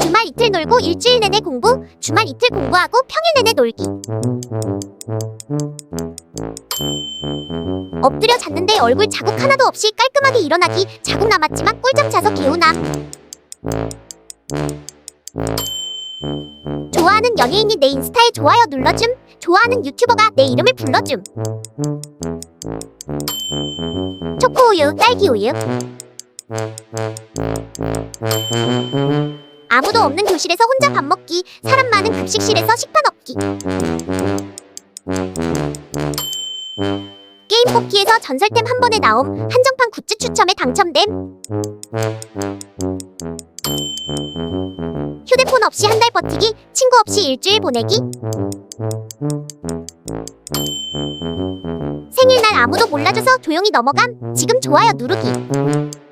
주말 이틀 놀고 일주일 내내 공부, 주말 이틀 공부하고 평일 내내 놀기. 엎드려 잤는데 얼굴 자국 하나도 없이 깔끔하게 일어나기. 자국 남았지만 꿀잠 자서 개운함. 좋아하는 연예인이 내 인스타에 좋아요 눌러줌. 좋아하는 유튜버가 내 이름을 불러줌. 초코우유, 딸기우유. 아무도 없는 교실에서 혼자 밥 먹기. 사람 많은 급식실에서 식판 없기. 게임 뽑기에서 전설템 한 번에 나옴. 한정판 굿즈 추첨에 당첨됨. 휴대폰 없이 한 달 버티기. 친구 없이 일주일 보내기. 생일날 아무도 몰라줘서 조용히 넘어감. 지금 좋아요 누르기.